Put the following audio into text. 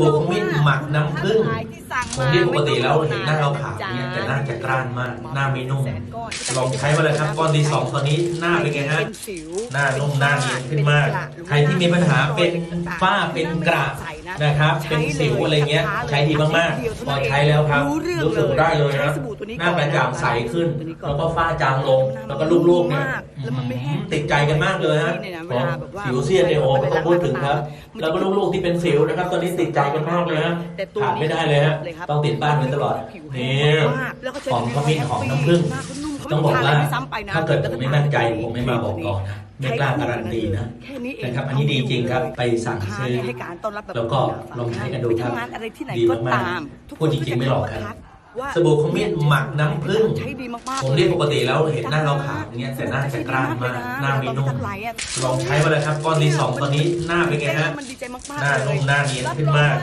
บู่ขมิ้นหมักน้ำผึ้งที่สั่งผมที่ปกติแล้วเห็นหน้าเราขาวเนี่ยแต่หน้าจะกร้านมากหน้าไม่นุ่มลองใช้มาเลยครับก้อนที่สองตอนนี้หน้าเป็นไงฮะหน้านุ่มหน้าเนียนขึ้นมาก ใครที่มีปัญหาเป็นฝ้าเป็นกระ นะครับเป็นสิวอะไรเงี้ยใช้ดีมากๆพอใช้แล้วครับรู้สึกได้เลยนะหน้ากระจ่างใสขึ้น แล้วก็ฝ้าจางลง แล้วก็ลูกๆเนี่ยติดใจกันมากเลยฮะของสิวเซียนเนโอไม่ต้องพูดถึงครับ แล้วก็ลูกๆที่เป็นสิวนะครับ ตอนนี้ติดใจกันมากเลยฮะแต่ตัวขาดไม่ได้เลยฮะต้องติดบ้านไว้ตลอดนี่ของขมิ้นของน้ำผึ้ง ต้องบอกว่าถ้าเกิดผมไม่มั่นใจผมไม่มาบอกก่อนนะไม่กล้าการันตีนะแค่นี้เองนะครับอันนี้ดีจริงครับไปสั่งซื้อ ให้การต้อนรับบบแล้วก็ลองใช้กันดูครับไปทำงานอะไรที่ไหนดีก็มากตามๆพูดจริงๆไม่หลอกครับ ว่าสบู่ขมิ้นหมักน้ำผึ้ง ใช้ดีมากๆผมเรียกปกติแล้วเห็นหน้าขาวๆเนี่ยแต่หน้าจะกร้านมากหน้าไม่นุ่มลองใช้มาเลยครับก้อนที่สองตอนนี้หน้าเป็นไงฮะมันดีใจมากๆหน้านุ่มหน้าเนียนขึ้นมาก